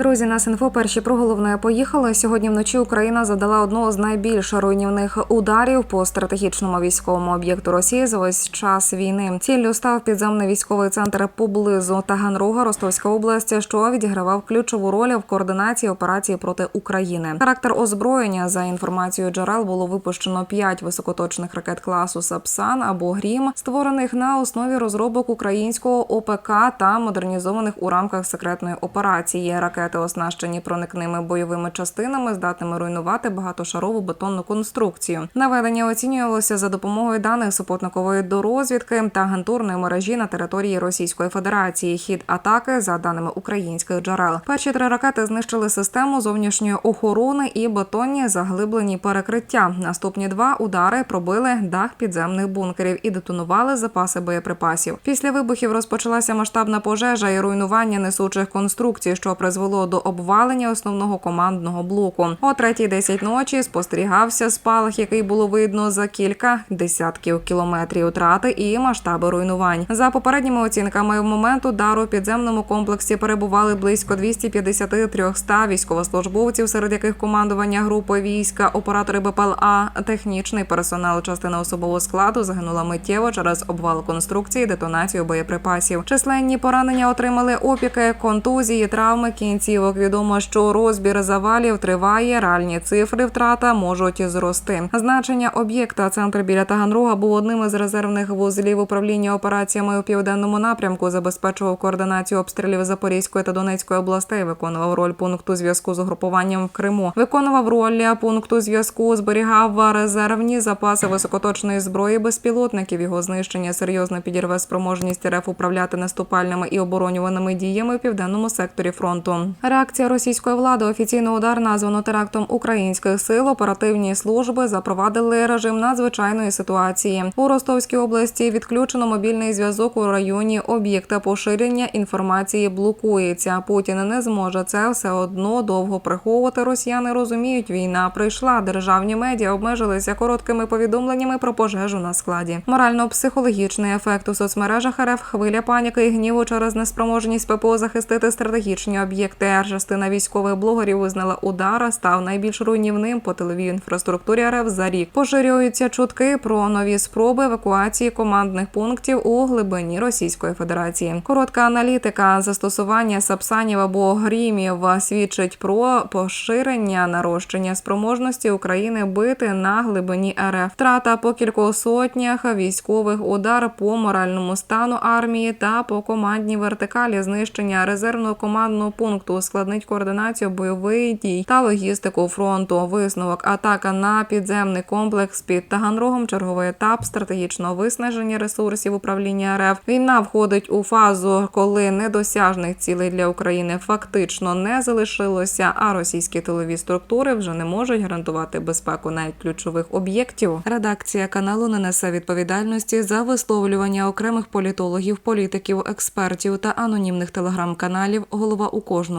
Друзі, нас інфо перші про головне поїхали. Сьогодні вночі Україна завдала одного з найбільш руйнівних ударів по стратегічному військовому об'єкту Росії за весь час війни. Ціллю став підземний військовий центр поблизу Таганрога, Ростовська область, що відігравав ключову роль в координації операції проти України. Характер озброєння за інформацією джерел було випущено п'ять високоточних ракет класу Сапсан або Грім, створених на основі розробок українського ОПК та модернізованих у рамках секретної операції. Ракети оснащені проникними бойовими частинами, здатними руйнувати багатошарову бетонну конструкцію. Наведення оцінювалося за допомогою даних супутникової дорозвідки та агентурної мережі на території Російської Федерації. Хід атаки за даними українських джерел. Перші три ракети знищили систему зовнішньої охорони і бетонні заглиблені перекриття. Наступні два удари пробили дах підземних бункерів і детонували запаси боєприпасів. Після вибухів розпочалася масштабна пожежа і руйнування несучих конструкцій, що призвело до обвалення основного командного блоку. О 3.10 ночі спостерігався спалах, який було видно за кілька десятків кілометрів втрати і масштаби руйнувань. За попередніми оцінками, в момент удару в підземному комплексі перебували близько 250-300 військовослужбовців, серед яких командування групи війська, оператори БПЛА, технічний персонал, частина особового складу загинула миттєво через обвал конструкції, детонацію боєприпасів. Численні поранення отримали опіки, контузії, травми кінцівок. Відомо, що розбір завалів триває. Реальні цифри втрата можуть зрости. Значення об'єкта центр біля Таганрога був одним із резервних вузлів управління операціями у південному напрямку. Забезпечував координацію обстрілів Запорізької та Донецької областей. Виконував роль пункту зв'язку з угрупуванням в Криму. Виконував роль пункту зв'язку. Зберігав резервні запаси високоточної зброї безпілотників. Його знищення серйозно підірве спроможність РФ управляти наступальними і оборонюваними діями в південному секторі фронту. Реакція російської влади офіційний удар названо терактом українських сил. Оперативні служби запровадили режим надзвичайної ситуації. У Ростовській області відключено мобільний зв'язок у районі об'єкта поширення інформації блокується. Путін не зможе це все одно довго приховувати. Росіяни розуміють, війна прийшла. Державні медіа обмежилися короткими повідомленнями про пожежу на складі. Морально-психологічний ефект у соцмережах РФ хвиля паніки і гніву через неспроможність ППО захистити стратегічні об'єкти. Частина військових блогерів визнала удара став найбільш руйнівним по тиловій інфраструктурі РФ за рік. Поширюються чутки про нові спроби евакуації командних пунктів у глибині Російської Федерації. Коротка аналітика застосування сапсанів або грімів свідчить про поширення нарощення спроможності України бити на глибині РФ. Втрата по кількох сотнях військових удар по моральному стану армії та по командній вертикалі знищення резервного командного пункту ускладнить координацію бойових дій та логістику фронту. Висновок атака на підземний комплекс під Таганрогом. Черговий етап стратегічного виснаження ресурсів управління РФ. Війна входить у фазу, коли недосяжних цілей для України фактично не залишилося. А російські тилові структури вже не можуть гарантувати безпеку навіть ключових об'єктів. Редакція каналу не несе відповідальності за висловлювання окремих політологів, політиків, експертів та анонімних телеграм-каналів. Голова у